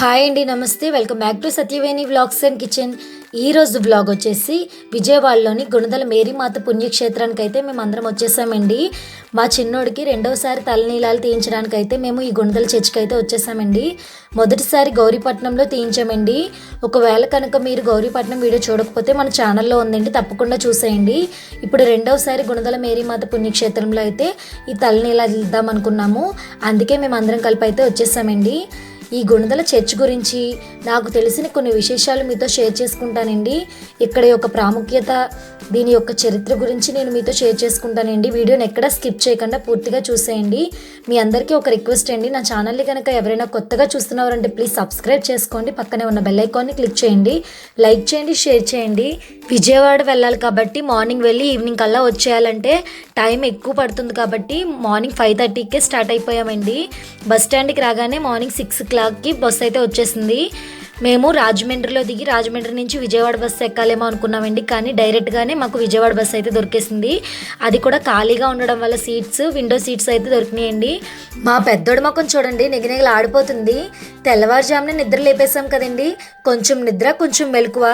Hi అండి నమస్తే. Welcome back to Satyaveni vlogs and kitchen. ఈ రోజు వచ్చేసి విజయవాడలోని గుణదల మేరీమాత పుణ్యక్షేత్రానికి అయితే మేము అందరం వచ్చేసామండి. మా చిన్నోడికి రెండవసారి తలనీలాలు తీయించడానికి అయితే మేము ఈ గుణదల చర్చికి అయితే వచ్చేసామండి. మొదటిసారి గౌరీపట్నంలో తీయించామండి. ఒకవేళ కనుక మీరు గౌరీపట్నం వీడియో చూడకపోతే మన ఛానల్లో ఉందండి తప్పకుండా చూసేయండి. ఇప్పుడు రెండవసారి గుణదల మేరీమాత పుణ్యక్షేత్రంలో అయితే ఈ తలనీలాలు ఇద్దాం అనుకున్నాము అందుకే మేము అందరం కలిపి అయితే వచ్చేసామండి. ఈ గుణదల చర్చ్ గురించి నాకు తెలిసిన కొన్ని విశేషాలు మీతో షేర్ చేసుకుంటానండి. ఇక్కడ యొక్క ప్రాముఖ్యత దీని యొక్క చరిత్ర గురించి నేను మీతో షేర్ చేసుకుంటానండి. వీడియోని ఎక్కడ స్కిప్ చేయకుండా పూర్తిగా చూసేయండి. మీ అందరికీ ఒక రిక్వెస్ట్ అండి. నా ఛానల్ని కనుక ఎవరైనా కొత్తగా చూస్తున్నవారంటే ప్లీజ్ సబ్స్క్రైబ్ చేసుకోండి. పక్కనే ఉన్న బెల్ ఐకాన్ని క్లిక్ చేయండి. లైక్ చేయండి షేర్ చేయండి. విజయవాడ వెళ్ళాలి కాబట్టి మార్నింగ్ వెళ్ళి ఈవినింగ్ కల్లా వచ్చేయాలంటే టైం ఎక్కువ పడుతుంది కాబట్టి మార్నింగ్ ఫైవ్ థర్టీకే స్టార్ట్ అయిపోయామండి. బస్ స్టాండ్కి రాగానే మార్నింగ్ సిక్స్ క్లాక్కి బస్ అయితే వచ్చేసింది. మేము రాజమండ్రిలో దిగి రాజమండ్రి నుంచి విజయవాడ బస్సు ఎక్కాలేమో అనుకున్నామండి కానీ డైరెక్ట్గానే మాకు విజయవాడ బస్సు అయితే దొరికేసింది. అది కూడా ఖాళీగా ఉండడం వల్ల సీట్స్ విండో సీట్స్ అయితే దొరికినాయండి. మా పెద్దోడు మొఖం చూడండి నిగనిగలు ఆడిపోతుంది తెల్లవారుజామున నిద్ర లేపేశాం కదండి. కొంచెం నిద్ర కొంచెం మెలకువ.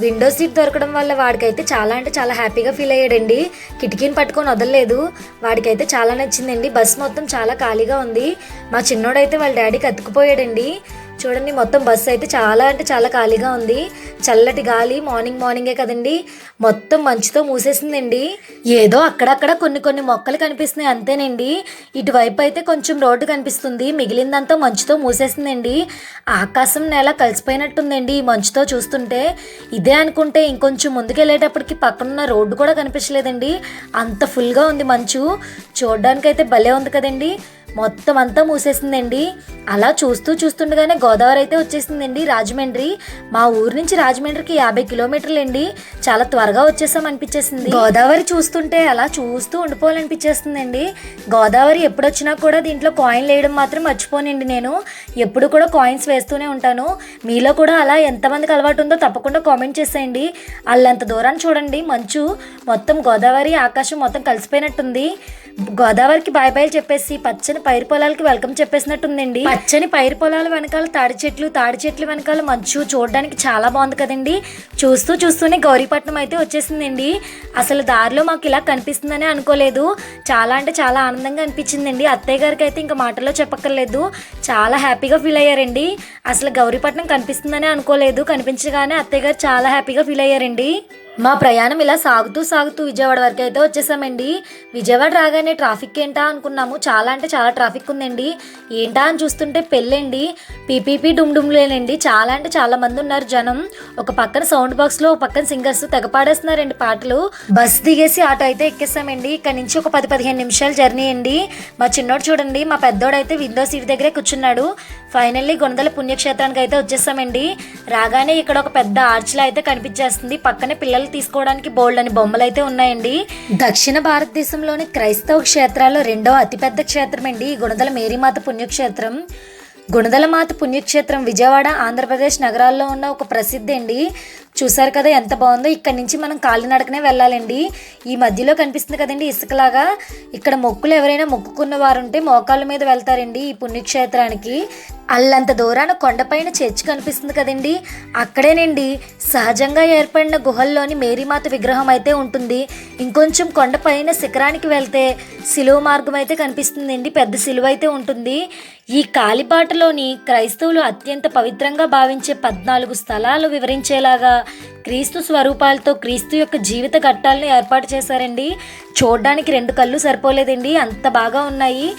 విండో సీట్ దొరకడం వల్ల వాడికైతే చాలా అంటే చాలా హ్యాపీగా ఫీల్ అయ్యాడండి. కిటికీని పట్టుకొని వదలలేదు. వాడికైతే చాలా నచ్చిందండి. బస్సు మొత్తం చాలా ఖాళీగా ఉంది. మా చిన్నోడైతే వాళ్ళ డాడీకి అతుకుపోయాడండి చూడండి మొత్తం బస్సు అయితే చాలా అంటే చాలా ఖాళీగా ఉంది. చల్లటి గాలి మార్నింగ్ మార్నింగే కదండి. మొత్తం మంచుతో మూసేసిందండి. ఏదో అక్కడక్కడ కొన్ని కొన్ని మొక్కలు కనిపిస్తున్నాయి అంతేనండి. ఇటువైపు అయితే కొంచెం రోడ్డు కనిపిస్తుంది. మిగిలిందంతా మంచుతో మూసేసిందండి. ఆకాశం నేల కలిసిపోయినట్టుందండి ఈ మంచుతో చూస్తుంటే. ఇదే అనుకుంటే ఇంకొంచెం ముందుకు వెళ్ళేటప్పటికి పక్కనున్న రోడ్డు కూడా కనిపించలేదండి. అంత ఫుల్గా ఉంది మంచు. చూడడానికైతే భలే ఉంది కదండి. మొత్తం అంతా మూసేసిందండి. అలా చూస్తూ చూస్తుండగానే గోదావరి అయితే వచ్చేసిందండి రాజమండ్రి. మా ఊరు నుంచి రాజమండ్రికి యాభై కిలోమీటర్లు అండి చాలా త్వరగా వచ్చేసాం అనిపించేసింది. గోదావరి చూస్తుంటే అలా చూస్తూ ఉండిపోవాలనిపించేస్తుందండి. గోదావరి ఎప్పుడు వచ్చినా కూడా దీంట్లో కాయిన్ వేయడం మాత్రం మర్చిపోనండి నేను. ఎప్పుడు కూడా కాయిన్స్ వేస్తూనే ఉంటాను. మీలో కూడా అలా ఎంతమందికి అలవాటు ఉందో తప్పకుండా కామెంట్ చేసేయండి. అల్లంత దూరాన్ని చూడండి. మంచు మొత్తం గోదావరి ఆకాశం మొత్తం కలిసిపోయినట్టుంది. గోదావరికి బాయ్ బాయ్ చెప్పేసి పచ్చని పైరు పొలాలకి వెల్కమ్ చెప్పేసినట్టుందండి. పచ్చని పైరు పొలాల వెనకాల తాడి చెట్లు తాడి చెట్లు వెనకాల మంచు చూడడానికి చాలా బాగుంది కదండి. చూస్తూ చూస్తూనే విశాఖపట్నం అయితే వచ్చేసిందండి. అసలు దారిలో మాకు ఇలా కనిపిస్తుందని అనుకోలేదు. చాలా అంటే చాలా ఆనందంగా అనిపించిందండి. అత్తయ్య గారికి అయితే ఇంకా మాటల్లో చెప్పక్కర్లేదు. చాలా హ్యాపీగా ఫీల్ అయ్యారండి. అసలు గౌరీపట్నం కనిపిస్తుందని అనుకోలేదు. కనిపించగానే అత్తయ్య గారు చాలా హ్యాపీగా ఫీల్ అయ్యారండి. మా ప్రయాణం ఇలా సాగుతూ సాగుతూ విజయవాడ వరకు అయితే వచ్చేసామండి. విజయవాడ రాగానే ట్రాఫిక్ ఏంటా అనుకున్నాము. చాలా అంటే చాలా ట్రాఫిక్ ఉందండి. ఏంటా అని చూస్తుంటే పెళ్ళండి. పీపీపీ డుమ్డుమ్లేనండి చాలా అంటే చాలా మంది ఉన్నారు జనం. ఒక పక్కన సౌండ్ బాక్స్లో ఒక పక్కన సింగర్స్ తెగపాడేస్తున్నారండి పాటలు. బస్ దిగేసి ఆటో అయితే ఎక్కేసామండి. ఇక్కడ నుంచి ఒక పది పదిహేను నిమిషాలు జర్నీ అండి. మా చిన్నోడు చూడండి మా పెద్దోడు అయితే విండో సీట్ దగ్గరే కూర్చున్నాడు. ఫైనల్లీ గొందల పుణ్యక్షేత్రానికి అయితే వచ్చేసామండి. రాగానే ఇక్కడ ఒక పెద్ద ఆర్చ్లా అయితే కనిపించేస్తుంది. పక్కనే పిల్లలు తీసుకోవడానికి బోల్డ్ అని బొమ్మలు అయితే ఉన్నాయండి. దక్షిణ భారతదేశంలోని క్రైస్తవ క్షేత్రాల్లో రెండవ అతిపెద్ద క్షేత్రం అండి ఈ గుణదల మేరీమాత పుణ్యక్షేత్రం. గుణదలమాత పుణ్యక్షేత్రం విజయవాడ ఆంధ్రప్రదేశ్ నగరాల్లో ఉన్న ఒక ప్రసిద్ధి అండి. చూసారు కదా ఎంత బాగుందో. ఇక్కడ నుంచి మనం కాలినడకనే వెళ్ళాలండి. ఈ మధ్యలో కనిపిస్తుంది కదండి ఇసుకలాగా. ఇక్కడ మొక్కులు ఎవరైనా మొక్కుకున్న వారు ఉంటే మోకాళ్ళ మీద వెళ్తారండి ఈ పుణ్యక్షేత్రానికి. అల్లంత దూరాన కొండపైన చర్చి కనిపిస్తుంది కదండి. అక్కడేనండి సహజంగా ఏర్పడిన గుహల్లోని మేరీమాత విగ్రహం అయితే ఉంటుంది. ఇంకొంచెం కొండపైన శిఖరానికి వెళ్తే సిలువ మార్గం అయితే కనిపిస్తుందండి. పెద్ద సిలువ అయితే ఉంటుంది. ఈ కాలిబాటలోని క్రైస్తవులు అత్యంత పవిత్రంగా భావించే పద్నాలుగు స్థలాలు వివరించేలాగా క్రీస్తు స్వరూపాలతో క్రీస్తు యొక్క జీవిత ఘట్టాలను ఏర్పాటు చేశారండి. చూడడానికి రెండు కళ్ళు సరిపోలేదండి. అంత బాగా ఉన్నాయి.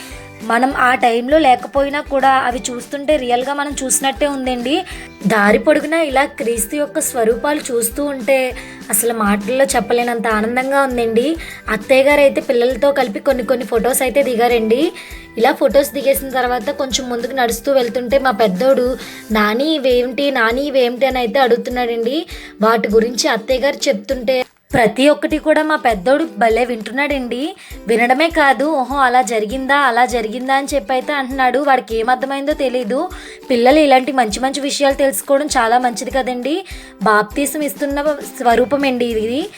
మనం ఆ టైంలో లేకపోయినా కూడా అవి చూస్తుంటే రియల్గా మనం చూసినట్టే ఉందండి. దారి పొడుగునా ఇలా క్రీస్తు యొక్క స్వరూపాలు చూస్తూ ఉంటే అసలు మాటల్లో చెప్పలేనంత ఆనందంగా ఉందండి. అత్తయ్య గారు అయితే పిల్లలతో కలిపి కొన్ని కొన్ని ఫొటోస్ అయితే దిగారండి. ఇలా ఫొటోస్ దిగేసిన తర్వాత కొంచెం ముందుకు నడుస్తూ వెళ్తుంటే మా పెద్దోడు నాని ఇవేమిటి నాని ఇవేమిటి అని అయితే అడుగుతున్నాడండి. వాటి గురించి అత్తయ్య గారు చెప్తుంటే ప్రతి ఒక్కటి కూడా మా పెద్దోడు భలే వింటున్నాడండి. వినడమే కాదు ఓహో అలా జరిగిందా అలా జరిగిందా అని చెప్పి అయితే అంటున్నాడు. వాడికి ఏం అర్థమైందో తెలీదు. పిల్లలు ఇలాంటి మంచి మంచి విషయాలు తెలుసుకోవడం చాలా మంచిది కదండి. బాప్తీసం ఇస్తున్న స్వరూపం అండి ఇది.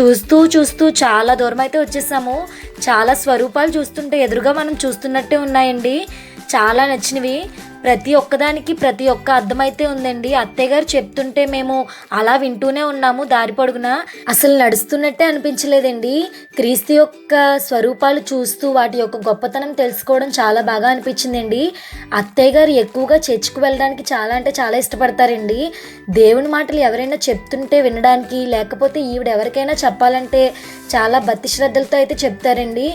చూస్తూ చూస్తూ చాలా దూరం అయితే వచ్చేసాము. చాలా స్వరూపాలు చూస్తుంటే ఎదురుగా మనం చూస్తున్నట్టే ఉన్నాయండి. చాలా నచ్చినవి. ప్రతి ఒక్కదానికి ప్రతి ఒక్క అర్థమైతే ఉందండి. అత్తయ్య గారు చెప్తుంటే మేము అలా వింటూనే ఉన్నాము దారి పొడుగున. అసలు నడుస్తున్నట్టే అనిపించలేదండి. క్రీస్తు యొక్క స్వరూపాలు చూస్తూ వాటి యొక్క గొప్పతనం తెలుసుకోవడం చాలా బాగా అనిపించిందండి. అత్తయ్య గారు ఎక్కువగా చర్చికి వెళ్ళడానికి చాలా అంటే చాలా ఇష్టపడతారండి. దేవుని మాటలు ఎవరైనా చెప్తుంటే వినడానికి లేకపోతే ఈవిడ ఎవరికైనా చెప్పాలంటే చాలా భక్తి శ్రద్ధలతో అయితే చెప్తారండి.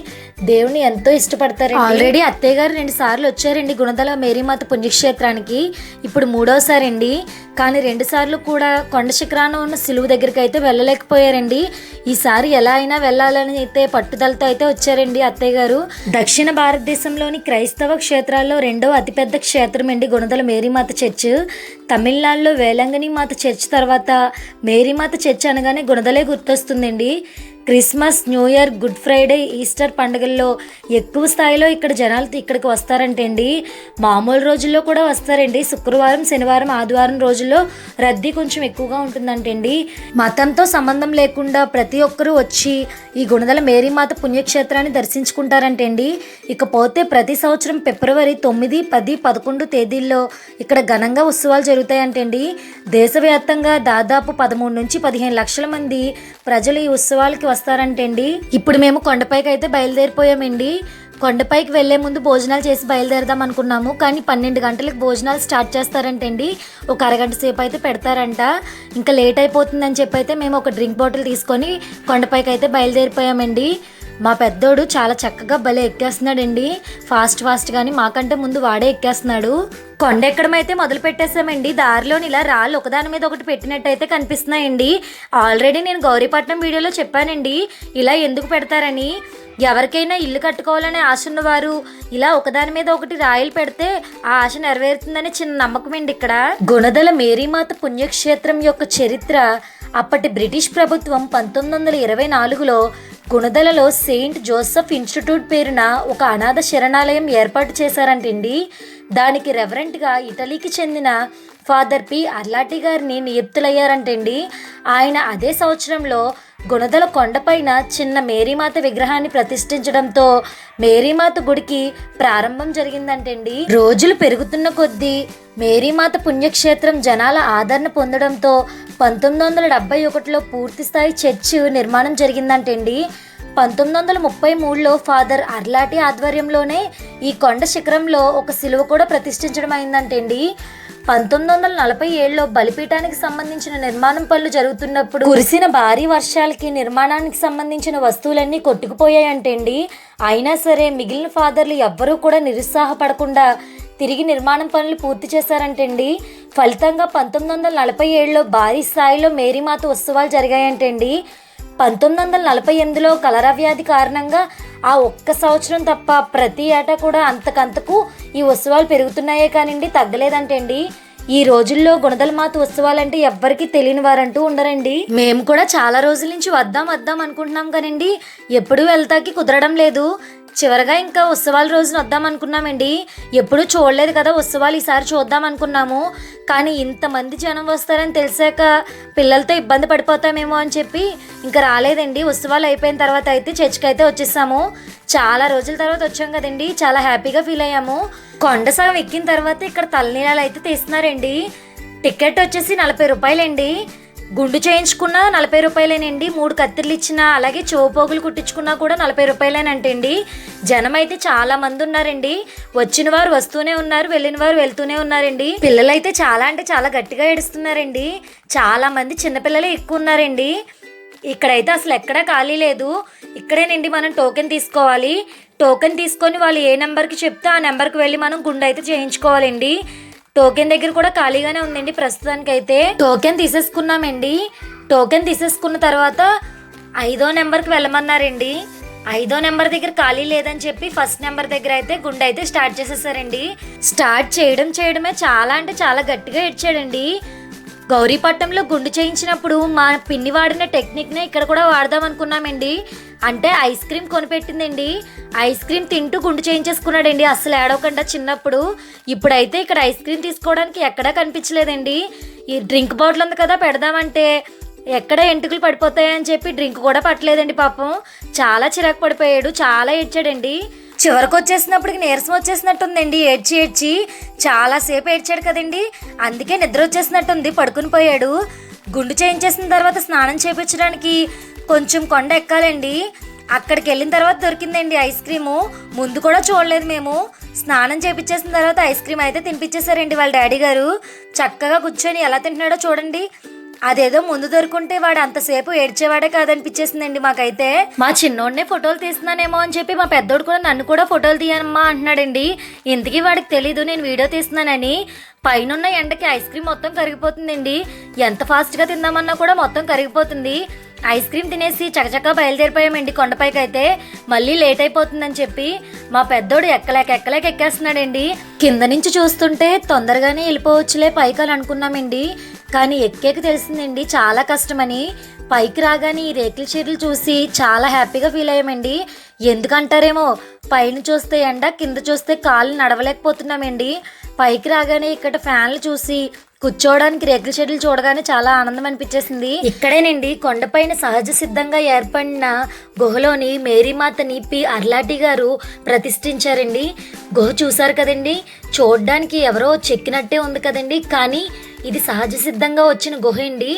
దేవుని ఎంతో ఇష్టపడతారు ఆల్రెడీ అత్తయ్య గారు రెండు సార్లు వచ్చారండి గుణదల మేరీమాత పుణ్యక్షేత్రానికి. ఇప్పుడు మూడోసారి అండి కానీ రెండుసార్లు కూడా కొండ శిఖరాన ఉన్న సిలువు దగ్గరికి అయితే వెళ్ళలేకపోయారండి. ఈసారి ఎలా అయినా వెళ్ళాలని అయితే పట్టుదలతో అయితే వచ్చారండి అత్తయ్య గారు. దక్షిణ భారతదేశంలోని క్రైస్తవ క్షేత్రాల్లో రెండో అతిపెద్ద క్షేత్రం అండి గుణదల మేరీమాత చర్చ్. తమిళనాడులో వేలంగని మాత చర్చ్ తర్వాత మేరీమాత చర్చ్ అనగానే గుణదలే గుర్తొస్తుందండి. Christmas New Year Good Friday Easter పండుగల్లో ఎక్కువ స్థాయిలో ఇక్కడ జనాలు ఇక్కడికి వస్తారంటే అండి మామూలు రోజుల్లో కూడా వస్తారండి. శుక్రవారం శనివారం ఆదివారం రోజుల్లో రద్దీ కొంచెం ఎక్కువగా ఉంటుందంటండి. మతంతో సంబంధం లేకుండా ప్రతి ఒక్కరూ వచ్చి ఈ గుణదల మేరీమాత పుణ్యక్షేత్రాన్ని దర్శించుకుంటారంటే అండి ఇకపోతే ప్రతి సంవత్సరం ఫిబ్రవరి తొమ్మిది పది పదకొండు తేదీల్లో ఇక్కడ ఘనంగా ఉత్సవాలు జరుగుతాయంటండి. దేశవ్యాప్తంగా దాదాపు పదమూడు నుంచి పదిహేను లక్షల మంది ప్రజలు ఈ ఉత్సవాలకి వస్తారంటండి. ఇప్పుడు మేము కొండపైకి అయితే బయలుదేరిపోయామండి. కొండపైకి వెళ్ళే ముందు భోజనాలు చేసి బయలుదేరదాం అనుకున్నాము. కానీ పన్నెండు గంటలకు భోజనాలు స్టార్ట్ చేస్తారంటండి. ఒక అరగంట సేపు అయితే పెడతారంట. ఇంకా లేట్ అయిపోతుందని చెప్పి అయితే మేము ఒక డ్రింక్ బాటిల్ తీసుకొని కొండపైకి అయితే బయలుదేరిపోయామండి. మా పెద్దోడు చాలా చక్కగా భలే ఎక్కేస్తున్నాడండి. ఫాస్ట్ ఫాస్ట్ కానీ మాకంటే ముందు వాడే ఎక్కేస్తున్నాడు. కొండ ఎక్కడమైతే మొదలు పెట్టేశామండి. దారిలోని ఇలా రాళ్ళు ఒకదాని మీద ఒకటి పెట్టినట్టయితే కనిపిస్తున్నాయండి. ఆల్రెడీ నేను గౌరీపట్నం వీడియోలో చెప్పానండి. ఇలా ఎందుకు పెడతారని? ఎవరికైనా ఇల్లు కట్టుకోవాలనే ఆశ ఉన్నవారు ఇలా ఒకదాని మీద ఒకటి రాయిలు పెడితే ఆ ఆశ నెరవేరుతుందని చిన్న నమ్మకం అండి ఇక్కడ. గుణదల మేరీమాత పుణ్యక్షేత్రం యొక్క చరిత్ర అప్పటి బ్రిటిష్ ప్రభుత్వం పంతొమ్మిది వందల ఇరవై నాలుగులో గుణదలలో సెయింట్ జోసెఫ్ ఇన్స్టిట్యూట్ పేరున ఒక అనాథ శరణాలయం ఏర్పాటు చేశారంటండి. దానికి రెవరెంట్గా ఇటలీకి చెందిన ఫాదర్ పి. అర్లాటి గారిని నియుక్తులయ్యారంటండి. ఆయన అదే సంవత్సరంలో గుణదల కొండపైన చిన్న మేరీమాత విగ్రహాన్ని ప్రతిష్ఠించడంతో మేరీమాత గుడికి ప్రారంభం జరిగిందంటండి. రోజులు పెరుగుతున్న కొద్దీ మేరీమాత పుణ్యక్షేత్రం జనాల ఆదరణ పొందడంతో పంతొమ్మిది వందల డెబ్బై ఒకటిలో పూర్తి స్థాయి చర్చ్ నిర్మాణం జరిగిందంటండి. పంతొమ్మిది వందల ముప్పై మూడులో ఫాదర్ అర్లాటి ఆధ్వర్యంలోనే ఈ కొండ శిఖరంలో ఒక సిలువ కూడా ప్రతిష్ఠించడం అయిందంటండి పంతొమ్మిది వందల నలభై ఏడులో బలిపీఠానికి సంబంధించిన నిర్మాణం పనులు జరుగుతున్నప్పుడు కురిసిన భారీ వర్షాలకి నిర్మాణానికి సంబంధించిన వస్తువులన్నీ కొట్టుకుపోయాయంటండి. అయినా సరే మిగిలిన ఫాదర్లు ఎవ్వరూ కూడా నిరుత్సాహపడకుండా తిరిగి నిర్మాణం పనులు పూర్తి చేశారంటండి. ఫలితంగా పంతొమ్మిది వందల నలభై ఏడులో భారీ స్థాయిలో మేరీమాత ఉత్సవాలు జరిగాయంటండి. పంతొమ్మిది వందల నలభై ఎనిమిదిలో కలరా వ్యాధి కారణంగా ఆ ఒక్క సంవత్సరం తప్ప ప్రతి ఏటా కూడా అంతకంతకు ఈ ఉత్సవాలు పెరుగుతున్నాయే కానివ్వండి తగ్గలేదంటండి. ఈ రోజుల్లో గుణదల మాత ఉత్సవాలంటే ఎవ్వరికి తెలియని వారంటూ ఉండరండి. మేము కూడా చాలా రోజుల నుంచి వద్దాం వద్దాం అనుకుంటున్నాం కానండి. ఎప్పుడు వెళ్తాకి కుదరడం లేదు. చివరగా ఇంకా ఉత్సవాల రోజున వద్దాం అనుకున్నామండి. ఎప్పుడూ చూడలేదు కదా ఉత్సవాలు ఈసారి చూద్దాం అనుకున్నాము. కానీ ఇంతమంది జనం వస్తారని తెలిసాక పిల్లలతో ఇబ్బంది పడిపోతామేమో అని చెప్పి ఇంకా రాలేదండి. ఉత్సవాలు అయిపోయిన తర్వాత అయితే చర్చికి అయితే వచ్చేసాము. చాలా రోజుల తర్వాత వచ్చాం కదండి. చాలా హ్యాపీగా ఫీల్ అయ్యాము. కొండ సగం ఎక్కిన తర్వాత ఇక్కడ తలనీలాలు అయితే తీస్తున్నారండి. టికెట్ వచ్చేసి నలభై రూపాయలండి. గుండు చేయించుకున్న నలభై రూపాయలేనండి. మూడు కత్తిర్లు ఇచ్చిన అలాగే చోపోగులు కుట్టించుకున్నా కూడా నలభై రూపాయలేనంటండి. జనం అయితే చాలా మంది ఉన్నారండి. వచ్చిన వారు వస్తూనే ఉన్నారు వెళ్ళిన వారు వెళ్తూనే ఉన్నారండి. పిల్లలైతే చాలా అంటే చాలా గట్టిగా ఏడుస్తున్నారండి. చాలా మంది చిన్నపిల్లలే ఎక్కువ ఉన్నారండి. ఇక్కడైతే అసలు ఎక్కడా ఖాళీ లేదు. ఇక్కడేనండి మనం టోకెన్ తీసుకోవాలి. టోకెన్ తీసుకొని వాళ్ళు ఏ నెంబర్కి చెప్తే ఆ నెంబర్కి వెళ్ళి మనం గుండె అయితే చేయించుకోవాలండి. టోకెన్ దగ్గర కూడా ఖాళీగానే ఉందండి ప్రస్తుతానికి అయితే టోకెన్ తీసేసుకున్నామండి. టోకెన్ తీసేసుకున్న తర్వాత ఐదో నెంబర్కి వెళ్ళమన్నారండి. ఐదో నెంబర్ దగ్గర ఖాళీ లేదని చెప్పి ఫస్ట్ నెంబర్ దగ్గర అయితే గుండె అయితే స్టార్ట్ చేసేసారండి. స్టార్ట్ చేయడం చేయడమే చాలా అంటే చాలా గట్టిగా ఇచ్చాడండి గౌరీపట్నంలో గుండు చేయించినప్పుడు మా పిన్ని వాడిన టెక్నిక్నే ఇక్కడ కూడా వాడదాం అనుకున్నామండి. అంటే ఐస్ క్రీమ్ కొనిపెట్టిందండి. ఐస్ క్రీమ్ తింటూ గుండు చేయించేసుకున్నాడండి. అసలు ఏడవకుండా చిన్నప్పుడు. ఇప్పుడైతే ఇక్కడ ఐస్ క్రీమ్ తీసుకోవడానికి ఎక్కడా కనిపించలేదండి. ఈ డ్రింక్ బాటిల్ ఉంది కదా పెడదామంటే ఎక్కడ ఎంటుకలు పడిపోతాయని చెప్పి డ్రింక్ కూడా పట్టలేదండి పాపం. చాలా చిరాకు పడిపోయాడు చాలా ఏడ్చాడండి. చివరికి వచ్చేసినప్పటికి నీరసం వచ్చేసినట్టుందండి. ఏడ్చి ఏడ్చి చాలాసేపు ఏడ్చాడు కదండి. అందుకే నిద్ర వచ్చేసినట్టుంది పడుకుని పోయాడు. గుండు చేయించేసిన తర్వాత స్నానం చేయించడానికి కొంచెం కొండ ఎక్కాలండి. అక్కడికి వెళ్ళిన తర్వాత దొరికిందండి ఐస్ క్రీము. ముందు కూడా చూడలేదు మేము. స్నానం చేపించేసిన తర్వాత ఐస్ క్రీమ్ అయితే తినిపించేశారండి వాళ్ళ డాడీ గారు. చక్కగా కూర్చొని ఎలా తింటున్నాడో చూడండి. అదేదో ముందు దొరుకుంటే వాడు అంతసేపు ఏడ్చేవాడే కాదనిపించేసిందండి మాకైతే. మా చిన్నోడినే ఫోటోలు తీస్తున్నానేమో అని చెప్పి మా పెద్దోడు కూడా నన్ను కూడా ఫోటోలు తీయనమ్మా అంటున్నాడండి. ఇంతకీ వాడికి తెలీదు నేను వీడియో తీస్తున్నానని. పైన ఎండకి ఐస్ క్రీమ్ మొత్తం కరిగిపోతుందండి. ఎంత ఫాస్ట్గా తిందామన్నా కూడా మొత్తం కరిగిపోతుంది. ఐస్ క్రీమ్ తినేసి చకచకా బయలుదేరిపోయామండి కొండపైకి అయితే మళ్ళీ లేట్ అయిపోతుందని చెప్పి మా పెద్దోడు ఎక్కలేక ఎక్కలేక ఎక్కేస్తున్నాడండి. కింద నుంచి చూస్తుంటే తొందరగానే వెళ్ళిపోవచ్చులే పైకి అని అనుకున్నామండి. కానీ ఎక్కేకి తెలిసిందండి చాలా కష్టమని. పైకి రాగానే ఈ రేకుల చీరలు చూసి చాలా హ్యాపీగా ఫీల్ అయ్యామండి. ఎందుకంటారేమో పైన చూస్తే ఎండ కింద చూస్తే కాళ్ళు నడవలేకపోతున్నామండి. పైకి రాగానే ఇక్కడ ఫ్యాన్లు చూసి కూర్చోవడానికి రేకుల షెడ్లు చూడగానే చాలా ఆనందం అనిపించేసింది. ఇక్కడేనండి కొండపైన సహజ సిద్ధంగా ఏర్పడిన గుహలోని మేరీమాతని పి అర్లాటి గారు ప్రతిష్ఠించారండి. గుహ చూశారు కదండి చూడడానికి ఎవరో చెక్కినట్టే ఉంది కదండి కానీ ఇది సహజ సిద్ధంగా వచ్చిన గుహ అండి.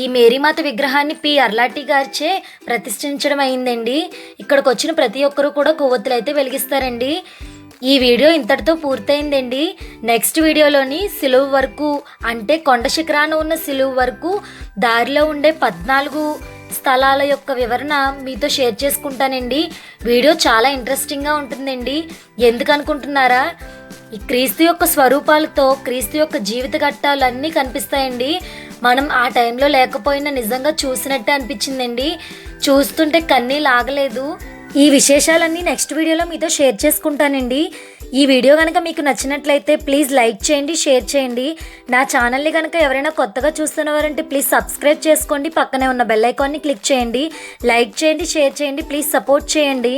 ఈ మేరీమాత విగ్రహాన్ని పి అర్లాటి గారిచే ప్రతిష్ఠించడం అయిందండి. ఇక్కడికి వచ్చిన ప్రతి ఒక్కరూ కూడా కొవ్వొత్తులు అయితే వెలిగిస్తారండి. ఈ వీడియో ఇంతటితో పూర్తయిందండి. నెక్స్ట్ వీడియోలోని సిలువు వరకు అంటే కొండ శిఖరాన ఉన్న సిలువు వరకు దారిలో ఉండే పద్నాలుగు స్థలాల యొక్క వివరణ మీతో షేర్ చేసుకుంటానండి. వీడియో చాలా ఇంట్రెస్టింగ్గా ఉంటుందండి. ఎందుకు అనుకుంటున్నారా? ఈ క్రీస్తు యొక్క స్వరూపాలతో క్రీస్తు యొక్క జీవిత ఘట్టాలన్నీ కనిపిస్తాయండి. మనం ఆ టైంలో లేకపోయినా నిజంగా చూసినట్టే అనిపించిందండి. చూస్తుంటే కన్నీ లాగలేదు ఈ విశేషాలన్నీ నెక్స్ట్ వీడియోలో మీతో షేర్ చేసుకుంటానండి. ఈ వీడియో కనుక మీకు నచ్చినట్లయితే ప్లీజ్ లైక్ చేయండి షేర్ చేయండి. నా ఛానల్ని కనుక ఎవరైనా కొత్తగా చూస్తున్నవారంటే ప్లీజ్ సబ్స్క్రైబ్ చేసుకోండి. పక్కనే ఉన్న బెల్ ఐకాన్ని క్లిక్ చేయండి. లైక్ చేయండి షేర్ చేయండి. ప్లీజ్ సపోర్ట్ చేయండి.